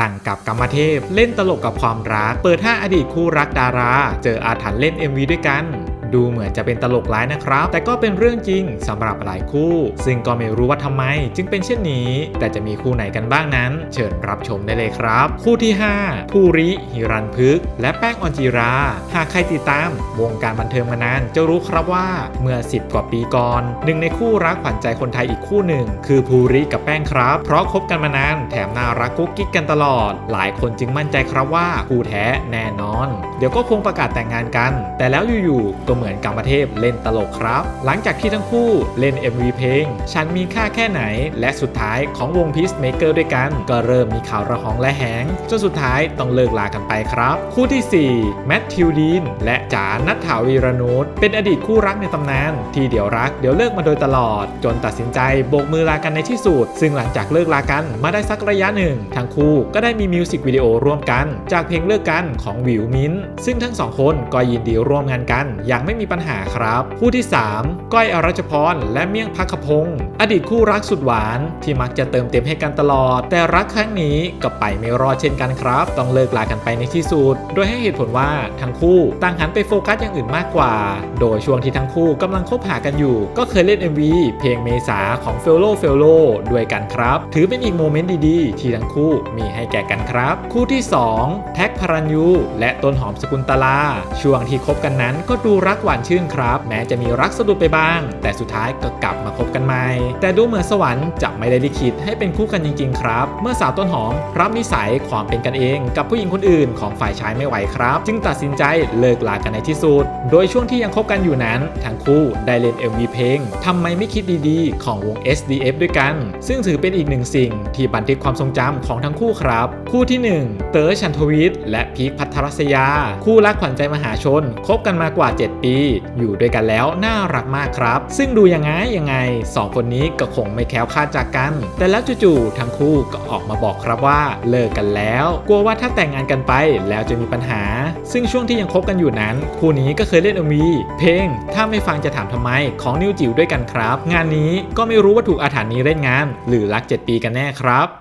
ดังกับกรรมเทพ เล่นตลกกับความรัก เปิดห้าอดีตคู่รักดารา เจออาถรรพ์เล่น MV ด้วยกัน ดูเหมือนจะเป็นตลกร้ายนะครับ แต่ก็เป็นเรื่องจริงสำหรับหลายคู่ ซึ่งก็ไม่รู้ว่าทำไม จึงเป็นเช่นนี้ แต่จะมีคู่ไหนกันบ้างนั้น เชิญรับชมได้เลยครับ คู่ที่ 5 ภูริหิรันพึก และแป้งออนจีรา หากใครติดตาม วงการบันเทิงมานาน จะรู้ครับว่าเมื่อ 10 กว่าปีก่อนหนึ่งในคู่รักขวัญใจคนไทยอีกคู่หนึ่ง คือภูริกับแป้งครับ เพราะคบกันมานาน แถมน่ารักกุ๊กกิ๊กกันตลอด หลายคนจึงมั่นใจครับว่าคู่แท้แน่นอน เดี๋ยวก็คงประกาศแต่งงานกัน แต่แล้วอยู่ๆก็มือนกรรมเทพเล่นตลกครับ หลังจากที่ทั้งคู่เล่น MV เพลง ฉันมีค่าแค่ไหน และสุดท้ายของวง Peacemaker ด้วยกัน ก็เริ่มมีข่าวระหองและแหงจนสุดท้ายต้องเลิกลากันไปครับ คู่ที่ 4 แมทธิวดีน และจ๋านัทถาวีรนุชเป็นอดีตคู่รักในตำนาน ที่เดี๋ยวรักเดี๋ยวเลิกมาโดยตลอด จนตัดสินใจโบกมือลากันในที่สุด ซึ่งหลังจากเลิกลากันมาได้สักระยะหนึ่ง ทั้งคู่ก็ได้มีมิวสิกวิดีโอร่วมกัน จากเพลงเลิกกันของวิวมินซึ่งทั้งสองคนก็ยินดีร่วมงานกันอย่างไม่ไม่มีปัญหาครับ คู่ที่ 3 ก้อยอรัชพรและเมี่ยงพักขพงศ์อดีตคู่รักสุดหวาน ที่มักจะเติมเต็มให้กันตลอด แต่รักครั้งนี้ก็ไปไม่รอดเช่นกันครับ ต้องเลิกลากันไปในที่สุด โดยให้เหตุผลว่าทั้งคู่ต่างหันไปโฟกัสอย่างอื่นมากกว่า โดยช่วงที่ทั้งคู่กำลังคบหากันอยู่ ก็เคยเล่น MV เพลงเมษาของเฟลโลเฟลโลด้วยกันครับ ถือเป็นอีกโมเมนต์ดีๆ ที่ทั้งคู่มีให้แก่กันครับ คู่ที่ 2 แท็กพรัญยูและต้นหอมสกุลตลา ช่วงที่คบกันนั้นก็ดูรักหวานชื่นครับ แม้จะมีรักสะดุดไปบ้าง แต่สุดท้ายก็กลับมาคบกันใหม่ แต่ดูเหมือนสวรรค์จะไม่ได้ลิขิตให้เป็นคู่กันจริง ๆ ครับ เมื่อสาวต้นหอมรับนิสัยความเป็นกันเอง กับผู้หญิงคนอื่นของฝ่ายชายไม่ไหวครับ จึงตัดสินใจเลิกลากันในที่สุด โดยช่วงที่ยังคบกันอยู่นั้นทั้งคู่ได้เล่น MV เพลงทำไมไม่คิดดีๆ ของวง SDF ด้วยกัน ซึ่งถือเป็นอีกหนึ่งสิ่ง ที่บันทึกความทรงจำของทั้งคู่ครับ คู่ที่ 1 เต๋อชันทวิทย์และพีคพัทรศยา คู่รักขวัญใจมหาชนคบกันมากว่า 7 ปีอยู่ด้วยกันแล้วน่ารักมากครับ ซึ่งดูยังไงยังไงสองคนนี้ก็คงไม่แคล้วคลาดจากกัน แต่แล้วจู่ๆทั้งคู่ก็ออกมาบอกครับว่าเลิกกันแล้ว กลัวว่าถ้าแต่งงานกันไปแล้วจะมีปัญหา ซึ่งช่วงที่ยังคบกันอยู่นั้น คู่นี้ก็เคยเล่น MV เพลง ถ้าไม่ฟังจะถามทำไมของนิวจิ๋วด้วยกันครับ งานนี้ก็ไม่รู้ว่าถูกอาถรรพ์นี้เล่นงาน หรือรัก 7 ปีกันแน่ครับ